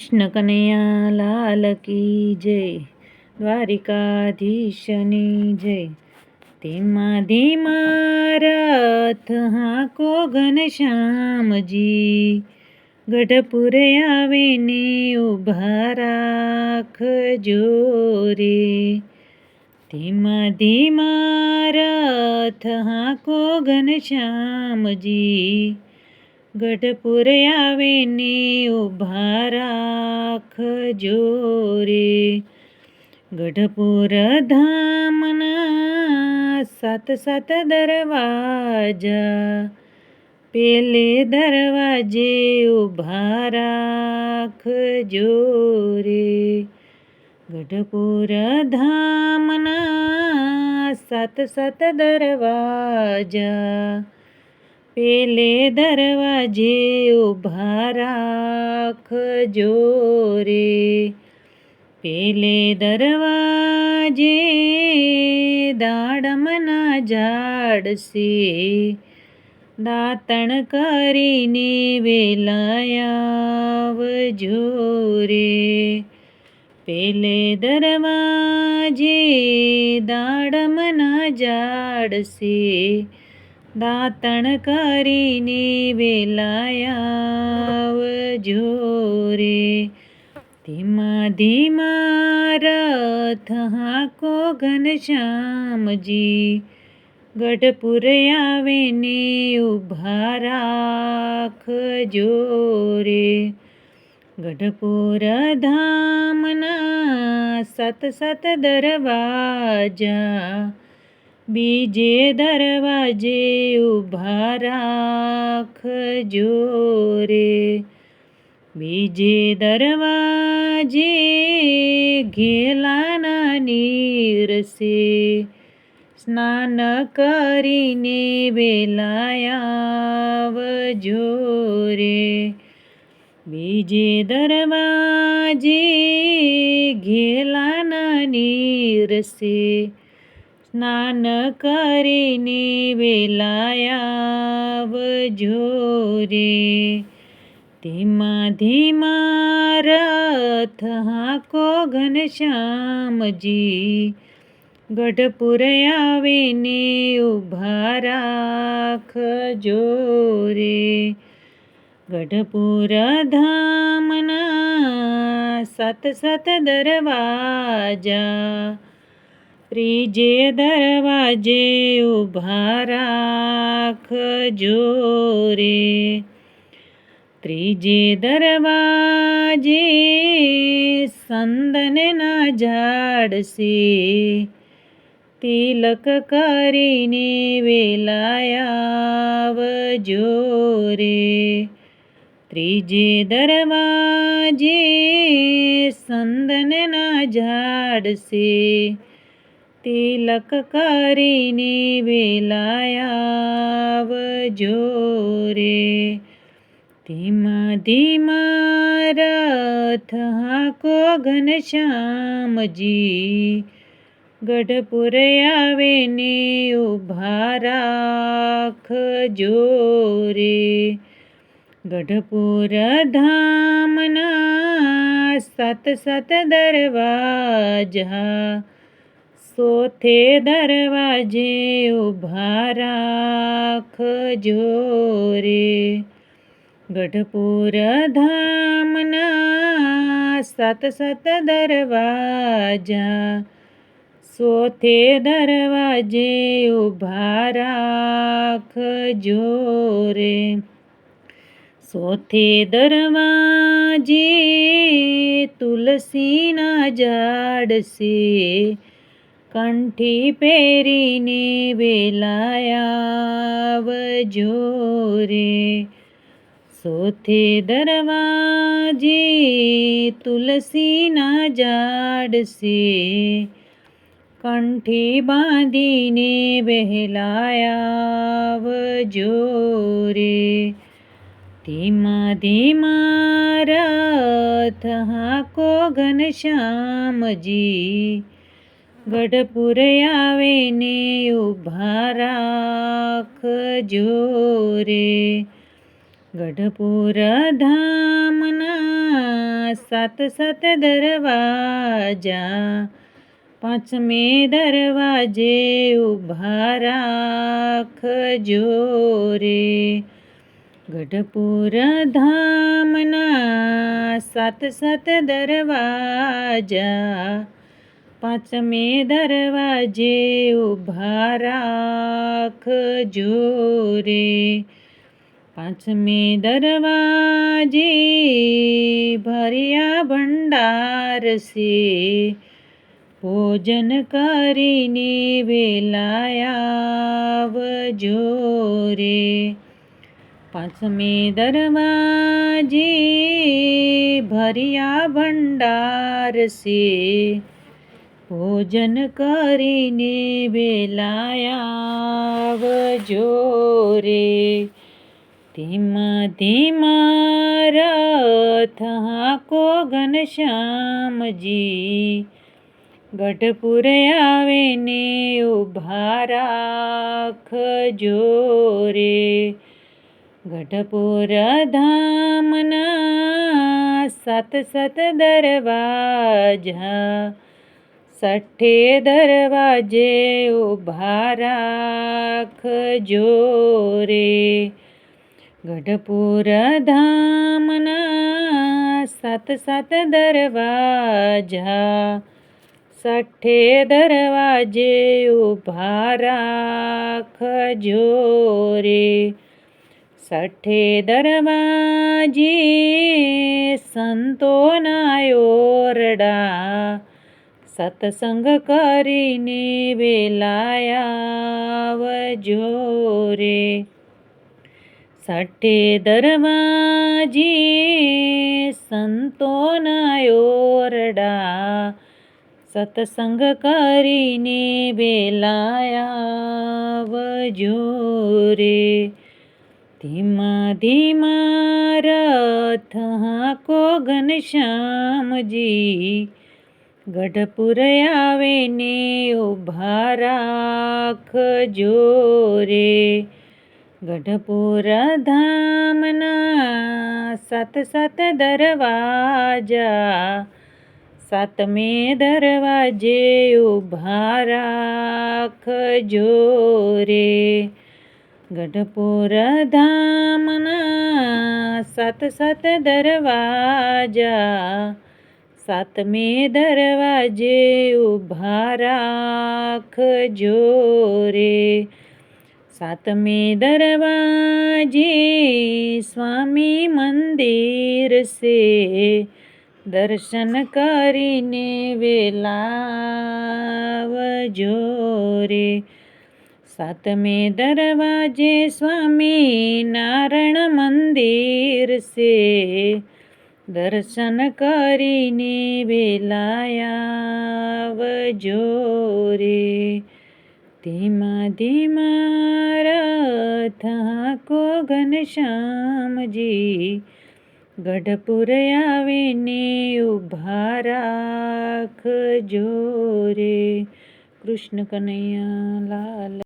કૃષ્ણ કનૈયા લાલ જય, દ્વારિકાધીશની જય. ધીમા ધીમા રથ હાકો ઘનશ્યામજી, ગઢપુરે આવીને ઊભા રાખજો રે. ધીમા ધીમા રથ હાકો ઘનશ્યામજી ગઢપુર આવીને ઊભા રાખજો રે ગઢપુર ધામના સાત સાત દરવાજા, પેલે દરવાજે ઊભા રાખજો રે ગઢપુર ધામના સાત સાત દરવાજા પેલે દરવાજે ઊભા રાખજો રે. પેલે દરવાજે દાડમના ઝાડશે દાંતણ કરીને વેલાયાવજો રે. પેલે દરવાજે દાડમના ઝાડશે દાંતણ કરીને વેલાયાવજો રે ધીમા ધીમા રથ હાકો ઘનશ્યામજી ગઢપુર આવીને ઊભા રાખજો રે. ગઢપુર ધામના સત સત દરવાજા બીજે દરવાજે ઊભા રાખજો રે. બીજે દરવાજે ઘેલાના નીરસે સ્નાન કરીને વેલાયાવજો રે. બીજે દરવાજે ઘેલાના નીરસે સ્નાન કરીને વેલાયાવજો રે ધીમા ધીમા રથ હાકો ઘનશ્યામજી. ગઢપુર આવીને ઊભા રાખજો રે ગઢપુર ધામના સત સત દરવાજા ત્રીજે દરવાજે ઊભા રાખજો રે ત્રીજે દરવાજે સંદનના ઝાડશે. તિલક કરીને વેલાયાવજો રે ત્રીજે દરવાજે સંદનના ઝાડશે. તિલક કરીને વેલાયાવજો રે. ધીમા ધીમા રથ હાકો ઘનશ્યામજી. ગઢપુર આવીને ઊભા રાખજો રે. ગઢપુર ધામના સત સત દરવાજા સોથે દરવાજે ઊભા રાખજો રે. ગઢપુર ધામના સત સત દરવાજા સોથે દરવાજે ઊભા રાખજો રે. સોથે દરવાજે તુલસીના ઝાડશે કંઠી પહેરીને વેલાયાવજો રે. સોથે દરવાજે તુલસીના ઝાડશે. કંઠી બાંધીને વહેલાયાવજો રે. ધીમા ધીમા રથ હાકો ઘનશ્યામજી. ગઢપુર આવીને ઊભા રાખજો રે ગઢપુર ધામના સાત સાત દરવાજા, પાંચમે દરવાજે ઊભા રાખજો રે ગઢપુર ધામના સાત સાત દરવાજા પાંચમે દરવાજે ઊભા રાખજો રે. પાંચમે દરવાજે ભર્યા ભંડાર સે. ભોજન કરીને વેલાયાવજો રે. પાંચમે દરવાજે ભર્યા ભંડાર સે. ભોજન કરીને વેલાયાવજો રે. ધીમા ધીમા રથ હાકો ઘનશ્યામજી. ગઢપુર આવે ને ઊભા રાખજો રે. ગઢપુર ધામના સત સત દરવાજા સઠ્ઠે દરવાજે ઊભા રાખજો રે. ગઢપુર ધામના સાત સાત દરવાજા, સઠ્ઠે દરવાજે ઊભા રાખજો રે. સઠ્ઠે દરવાજે સંતોના ઓરડા સત્સંગ કરીને વેલાયા રે. સઠે દરવાજી સંતોના ઓરડા સત્સંગ કરીને વેલાયા રે. ધીમા ધીમા રથ હાકો ઘનશ્યામજી. ગઢપુર આવે ને ઊભા રાખજો રે. ગઢપુર ધામના સત સત દરવાજા, સાતમે દરવાજે ઊભા રાખજો રે. ગઢપુર ધામના સત સત દરવાજા સાતમે દરવાજે ઊભા રાખજો રે. સાતમે દરવાજે સ્વામી મંદિર સે દર્શન કરીને વેલાવજો રે. સાતમે દરવાજે સ્વામી નારાયણ મંદિર સે દર્શન કરીને વેલાયાવજો રે. ધીમા ધીમા કો હાકો ઘનશ્યામજી ગઢપુર આવીને ઊભા રાખજો રે. કૃષ્ણ કનૈયા લાલ